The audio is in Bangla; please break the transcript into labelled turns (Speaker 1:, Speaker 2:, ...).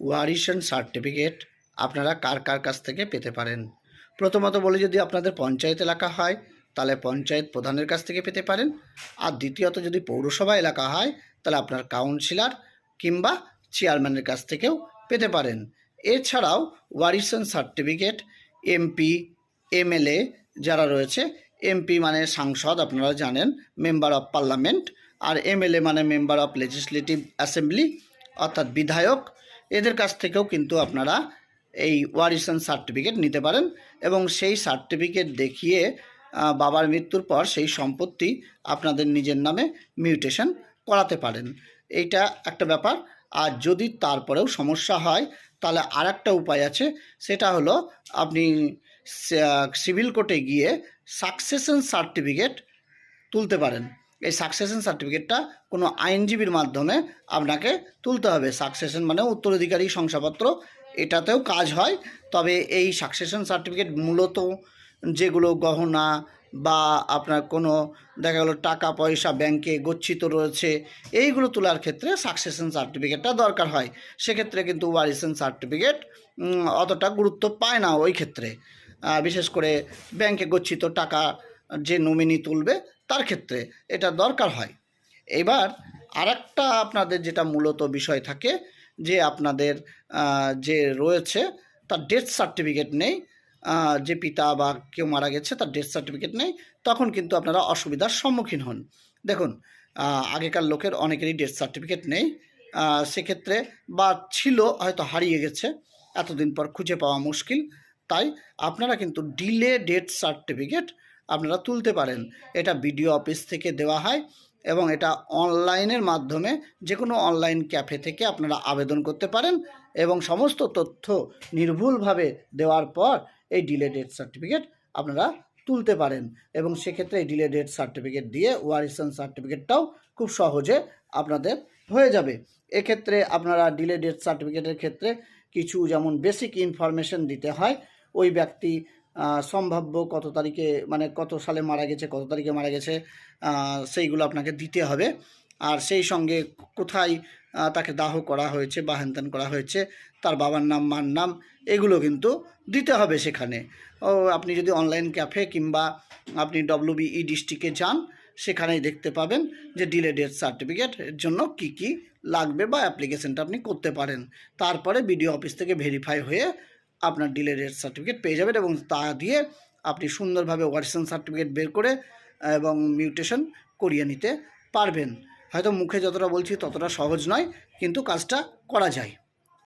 Speaker 1: ওয়ারিশন সার্টিফিকেট আপনারা কার কার কাছ থেকে পেতে পারেন? প্রথমত বলি যদি আপনাদের পঞ্চায়েত এলাকা হয়, তাহলে পঞ্চায়েত প্রধানের কাছ থেকে পেতে পারেন। আর দ্বিতীয়ত যদি পৌরসভা এলাকা হয়, তাহলে আপনার কাউন্সিলর কিংবা চেয়ারম্যানের কাছ থেকেও পেতে পারেন। এছাড়াও ওয়ারিশন সার্টিফিকেট, এমপি, এমএলএ যারা রয়েছে, এমপি মানে সাংসদ আপনারা জানেন, মেম্বার অফ পার্লামেন্ট। আর এমএলএ মানে মেম্বার অফ লেজিসলেটিভ অ্যাসেম্বলি, অর্থাৎ বিধায়ক এদের কাছ থেকেও কিন্তু আপনারা এই ওয়ারিশন সার্টিফিকেট নিতে পারেন এবং সেই সার্টিফিকেট দেখিয়ে বাবার মৃত্যুর পর সেই সম্পত্তি আপনাদের নিজের নামে মিউটেশন করাতে পারেন। এইটা একটা ব্যাপার। আর যদি তারপরেও সমস্যা হয়, তাহলে আর একটা উপায় আছে। সেটা হলো আপনি সিভিল কোর্টে গিয়ে সাকসেশন সার্টিফিকেট তুলতে পারেন। সাকসেশন সার্টিফিকেটটা কোনো আইনজীবীর মাধ্যমে আপনাকে তুলতে হবে। সাকসেশন মানে উত্তরাধিকারী শংসাপত্র, এটাতেও কাজ হয়। তবে এই সাকসেশন সার্টিফিকেট মূলত যেগুলো গহনা বা আপনার কোনো দেখা গেলো টাকা পয়সা ব্যাংকে গচ্ছিত রয়েছে, এইগুলো তোলার ক্ষেত্রে সাকসেশন সার্টিফিকেটটা দরকার হয়। সেক্ষেত্রে কিন্তু ওয়ারিসন সার্টিফিকেট অতটা গুরুত্ব পায় না ওই ক্ষেত্রে। বিশেষ করে ব্যাংকে গচ্ছিত টাকা যে নমিনি তুলবে তার ক্ষেত্রে এটা দরকার হয়। এবার আরেকটা আপনাদের যেটা মূলত বিষয় থাকে, যে আপনাদের যে রয়েছে তার ডেথ সার্টিফিকেট নেই যে পিতা বা কেউ মারা গেছে তার ডেথ সার্টিফিকেট নেই, তখন কিন্তু আপনারা অসুবিধার সম্মুখীন হন। দেখুন আগেকার লোকের অনেকেরই ডেথ সার্টিফিকেট নেই সেক্ষেত্রে বা ছিল, হয়তো হারিয়ে গেছে, এতদিন পর খুঁজে পাওয়া মুশকিল। তাই আপনারা কিন্তু ডিলে ডেথ সার্টিফিকেট আপনারা তুলতে পারেন। এটা বিডিও অফিস থেকে দেওয়া হয় এবং এটা অনলাইনের মাধ্যমে যে কোনো অনলাইন ক্যাফে থেকে আপনারা আবেদন করতে পারেন এবং সমস্ত তথ্য নির্ভুলভাবে দেওয়ার পর এই ডিলে ডেথ সার্টিফিকেট আপনারা তুলতে পারেন এবং সেক্ষেত্রে এই ডিলে ডেথ সার্টিফিকেট দিয়ে ওয়ারিসন সার্টিফিকেটটাও খুব সহজে আপনাদের হয়ে যাবে। এক্ষেত্রে আপনারা ডিলে ডেথ সার্টিফিকেটের ক্ষেত্রে কিছু যেমন বেসিক ইনফরমেশন দিতে হয়, ওই ব্যক্তি সম্ভাব্য কত তারিখে মানে কত সালে মারা গেছে, কত তারিখে মারা গেছে সেইগুলো আপনাকে দিতে হবে। আর সেই সঙ্গে কোথায় তাকে দাহ করা হয়েছে বা হ্যানত্যান করা হয়েছে, তার বাবার নাম, মার নাম, এগুলো কিন্তু দিতে হবে সেখানে। ও, আপনি যদি অনলাইন ক্যাফে কিংবা আপনি ডব্লিউবিই ডিস্ট্রিক্টে যান, সেখানেই দেখতে পাবেন যে ডিলে ডেথ সার্টিফিকেট এর জন্য কি কি লাগবে বা অ্যাপ্লিকেশনটা আপনি করতে পারেন। তারপরে বিডিও অফিস থেকে ভেরিফাই হয়ে আপনার ডিলের রেট সার্টিফিকেট পেয়ে যাবেন এবং তা দিয়ে আপনি সুন্দরভাবে ওয়ারিশন সার্টিফিকেট বের করে এবং মিউটেশন করিয়ে নিতে পারবেন। হয়তো মুখে যতটা বলছি ততটা সহজ নয়, কিন্তু কাজটা করা যায়।